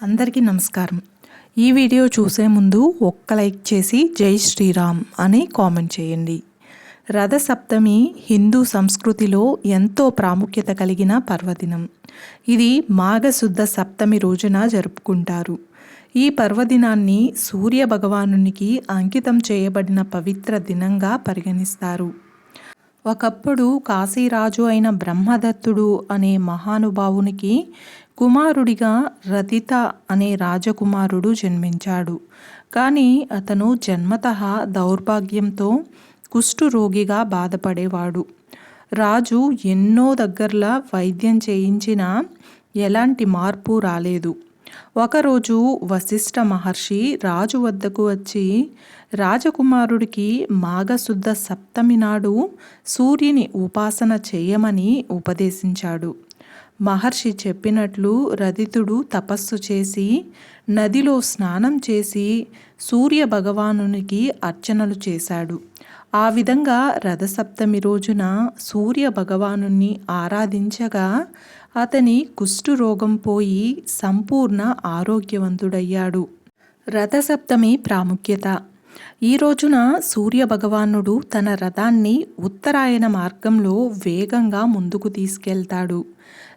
అందరికీ నమస్కారం. ఈ వీడియో చూసే ముందు ఒక్క లైక్ చేసి జై శ్రీరామ్ అని కామెంట్ చేయండి. రథసప్తమి హిందూ సంస్కృతిలో ఎంతో ప్రాముఖ్యత కలిగిన పర్వదినం. ఇది మాఘశుద్ధ సప్తమి రోజున జరుపుకుంటారు. ఈ పర్వదినాన్ని సూర్య భగవానునికి అంకితం చేయబడిన పవిత్ర దినంగా పరిగణిస్తారు. ఒకప్పుడు కాశీరాజు అయిన బ్రహ్మదత్తుడు అనే మహానుభావునికి కుమారుడిగా రతిత అనే రాజకుమారుడు జన్మించాడు. కానీ అతను జన్మత దౌర్భాగ్యంతో కుష్ఠురోగిగా బాధపడేవాడు. రాజు ఎన్నో దగ్గరలా వైద్యం చేయించినా ఎలాంటి మార్పు రాలేదు. ఒకరోజు వశిష్ఠ మహర్షి రాజు వద్దకు వచ్చి రాజకుమారుడికి మాఘశుద్ధ సప్తమి నాడు సూర్యుని ఉపాసన చేయమని ఉపదేశించాడు. మహర్షి చెప్పినట్లు రదితుడు తపస్సు చేసి నదిలో స్నానం చేసి సూర్య భగవానునికి అర్చనలు చేశాడు. ఆ విధంగా రథసప్తమి రోజున సూర్య భగవాను ఆరాధించగా అతని కుష్ఠురోగం పోయి సంపూర్ణ ఆరోగ్యవంతుడయ్యాడు. రథసప్తమి ప్రాముఖ్యత. ఈ రోజున సూర్య భగవానుడు తన రథాన్ని ఉత్తరాయణ మార్గంలో వేగంగా ముందుకు తీసుకెళ్తాడు.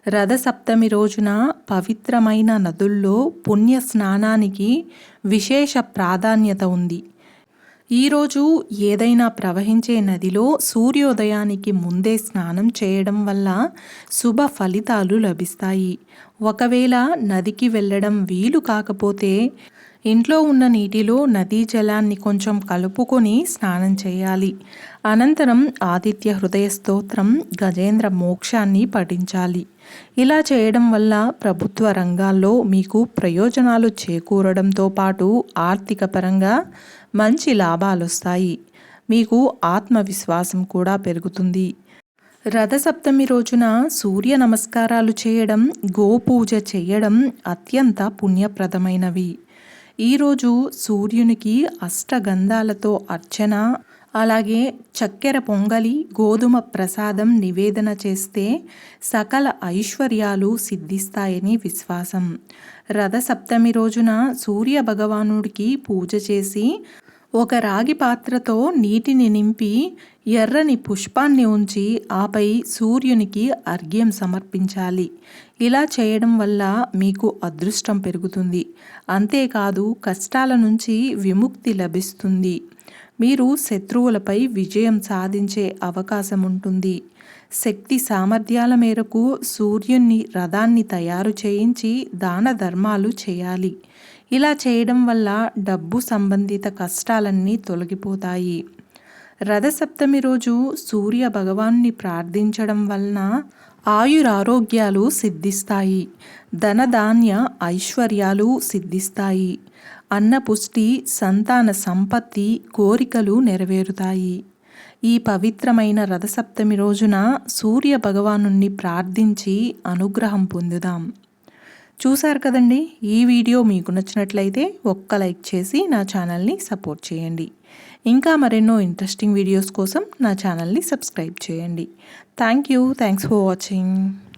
రథసప్తమి రోజున పవిత్రమైన నదుల్లో పుణ్య స్నానానికి విశేష ప్రాధాన్యత ఉంది. ఈరోజు ఏదైనా ప్రవహించే నదిలో సూర్యోదయానికి ముందే స్నానం చేయడం వల్ల శుభ ఫలితాలు లభిస్తాయి. ఒకవేళ నదికి వెళ్ళడం వీలు కాకపోతే ఇంట్లో ఉన్న నీటిలో నదీ జలాన్ని కొంచెం కలుపుకొని స్నానం చేయాలి. అనంతరం ఆదిత్య హృదయ స్తోత్రం గజేంద్ర మోక్షాన్ని పఠించాలి. ఇలా చేయడం వల్ల ప్రభుత్వ రంగాల్లో మీకు ప్రయోజనాలు చేకూరడంతో పాటు ఆర్థిక పరంగా మంచి లాభాలు వస్తాయి మీకు ఆత్మవిశ్వాసం కూడా పెరుగుతుంది. రథసప్తమి రోజున సూర్య నమస్కారాలు చేయడం గోపూజ చేయడం అత్యంత పుణ్యప్రదమైనవి. ఈరోజు సూర్యునికి అష్టగంధాలతో అర్చన అలాగే చక్కెర పొంగలి గోధుమ ప్రసాదం నివేదన చేస్తే సకల ఐశ్వర్యాలు సిద్ధిస్తాయని విశ్వాసం. రథసప్తమి రోజున సూర్య భగవానుడికి పూజ చేసి ఒక రాగి పాత్రతో నీటిని నింపి ఎర్రని పుష్పాన్ని ఉంచి ఆపై సూర్యునికి అర్ఘ్యం సమర్పించాలి. ఇలా చేయడం వల్ల మీకు అదృష్టం పెరుగుతుంది. అంతేకాదు కష్టాల నుంచి విముక్తి లభిస్తుంది. మీరు శత్రువులపై విజయం సాధించే అవకాశం ఉంటుంది శక్తి సామర్థ్యాల మేరకు సూర్యుని రథాన్ని తయారు చేయించి దాన ధర్మాలు చేయాలి. ఇలా చేయడం వల్ల డబ్బు సంబంధిత కష్టాలన్నీ తొలగిపోతాయి. రథసప్తమి రోజు సూర్య భగవాన్ని ప్రార్థించడం వలన ఆయురారోగ్యాలు సిద్ధిస్తాయి. ధనధాన్య ఐశ్వర్యాలు సిద్ధిస్తాయి. అన్నపుష్టి సంతాన సంపత్తి కోరికలు నెరవేరుతాయి. ఈ పవిత్రమైన రథసప్తమి రోజున సూర్య భగవాను ప్రార్థించి అనుగ్రహం పొందుదాం. చూశారు కదండి? ఈ వీడియో మీకు నచ్చినట్లయితే ఒక్క లైక్ చేసి నా ఛానల్ని సపోర్ట్ చేయండి. ఇంకా మరెన్నో ఇంట్రెస్టింగ్ వీడియోస్ కోసం నా ఛానల్ని సబ్స్క్రైబ్ చేయండి. Thank you. Thanks for watching.